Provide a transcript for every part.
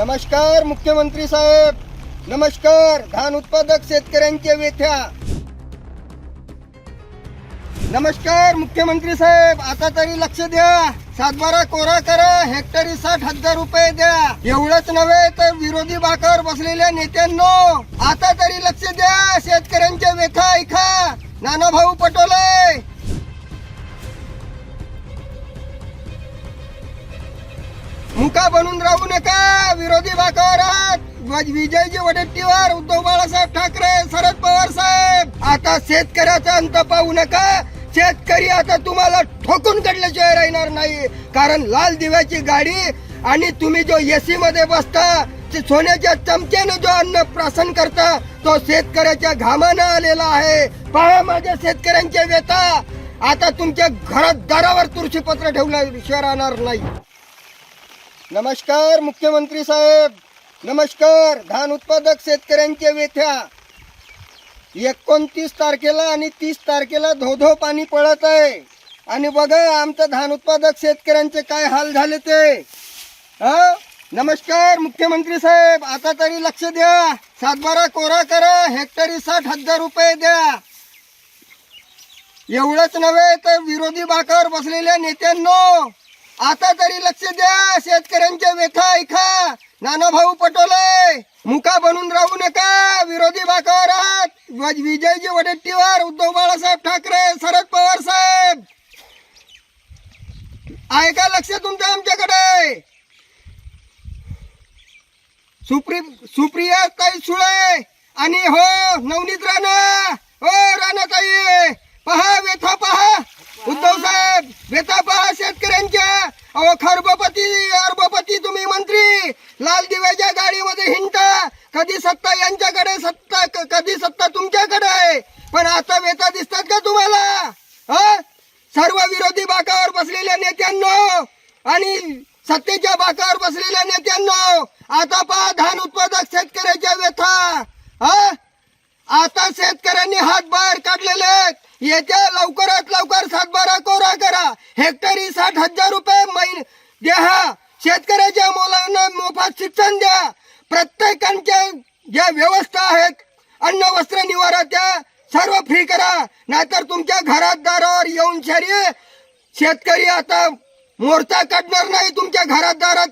नमस्कार मुख्यमंत्री साहेब. नमस्कार धान उत्पादक शेतकऱ्यांच्या वेथ्या नमस्कार मुख्यमंत्री साहेब. आता तरी लक्ष द्या. सातबारा कोरा करा हेक्टरी साठ हजार रुपये द्या. एवढंच नव्हे तर विरोधी बाकावर बसलेल्या नेत्यांनो आता तरी मुका बनून राहू नका विरोधी बाकावर आहात विजयजी वडेट्टीवार उद्धव बाळासाहेब ठाकरे शरद पवार साहेब. आता शेतकऱ्याचा अंत पाहू नका. शेतकरी आता तुम्हाला ठोकून कडल्याशिवाय राहणार नाही. कारण लाल दिव्याची गाडी आणि तुम्ही जो एसी मध्ये बसता ते सोन्याच्या चमच्याने जो अन्न प्राशन करता तो शेतकऱ्याच्या घामानं आलेला आहे. पहा माझ्या शेतकऱ्यांच्या वेता आता तुमच्या घरात दारावर तुळशीपत्र ठेवल्याशिवाय राहणार नाही. नमस्कार मुख्यमंत्री साहेब. नमस्कार धान उत्पादक शेतकऱ्यांच्या वेथ्या. एकोणतीस तारखेला आणि तीस तारखेला धो धो पाणी पडत आहे. आणि बघा आमचं धान उत्पादक शेतकऱ्यांचे काय हाल झाले ते. हा? नमस्कार मुख्यमंत्री साहेब. आता तरी लक्ष द्या. सातबारा कोरा करा हेक्टरी साठ हजार रुपये द्या. एवढंच नव्हे तर विरोधी बाकावर बसलेल्या नेत्यांनो आता तरी लक्ष द्या शेतकऱ्यांच्या व्यथा ऐका. नानाभाऊ पटोले मुका बनून राहू नका विरोधी बाकावर आहात विजयजी वडेट्टीवार उद्धव बाळासाहेब ठाकरे शरद पवार साहेब. ऐका लक्ष तुमचं आमच्याकडे. सुप्री सुप्रिया ताई सुळे आणि हो नवनीत राणा. हो राणा ताई पहा व्यथा पहा उद्धव साहेब व्यथा पहा शेतकऱ्यांच्या अहो खरबपती अरबपती तुम्ही मंत्री लाल दिव्याच्या गाडीमध्ये हिंडता कधी सत्ता यांच्याकडे सत्ता कधी सत्ता तुमच्याकडे आहे? पण आता वेता दिसतात का तुम्हाला? हा? सर्व विरोधी बाकावर बसलेल्या नेत्यांनो आणि सत्तेच्या बाकावर बसलेल्या नेत्यांनो आता पहा धान उत्पादक शेतकऱ्याच्या व्यथा. हा? आता शेतकऱ्यांनी हात बाहेर काढलेले आहेत. येत्या लवकरात लवकर सातबारा कोरा करा. हेक्टरी साठ हजार रुपये महिन द्या. शेतकऱ्याच्या मुलांना मोफत शिक्षण द्या. प्रत्येकांच्या ज्या व्यवस्था आहेत अन्न वस्त्र निवारा त्या सर्व फ्री करा. नाहीतर तुमच्या घरात दारावर येऊन शरी शेतकरी आता मोर्चा काढणार नाही तुमच्या घरात दारात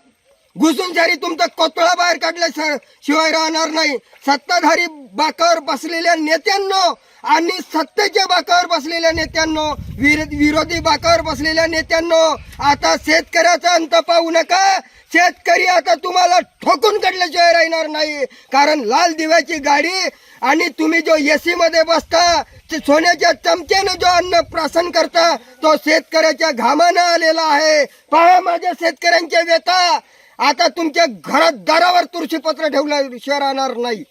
घुसून शरी तुमचा कोतळा बाहेर काढल्या शिवाय राहणार नाही. सत्ताधारी बाकावर बसलेल्या नेत्यांनो आणि सत्तेच्या बाकावर बसलेल्या नेत्यांनो विरोधी बाकावर बसलेल्या नेत्यांनो आता शेतकऱ्याचा अंत पाहू नका. शेतकरी आता तुम्हाला ठोकून काढल्याशिवाय राहणार नाही. कारण लाल दिव्याची गाडी आणि तुम्ही जो एसी मध्ये बसता ते सोन्याच्या चमच्याने जो अन्न प्राशन करता तो शेतकऱ्याच्या घामानं आलेला आहे. पहा माझ्या शेतकऱ्यांच्या व्यथा. आता तुमच्या घरात दारावर तुळशीपत्र ठेवल्याशिवाय राहणार नाही.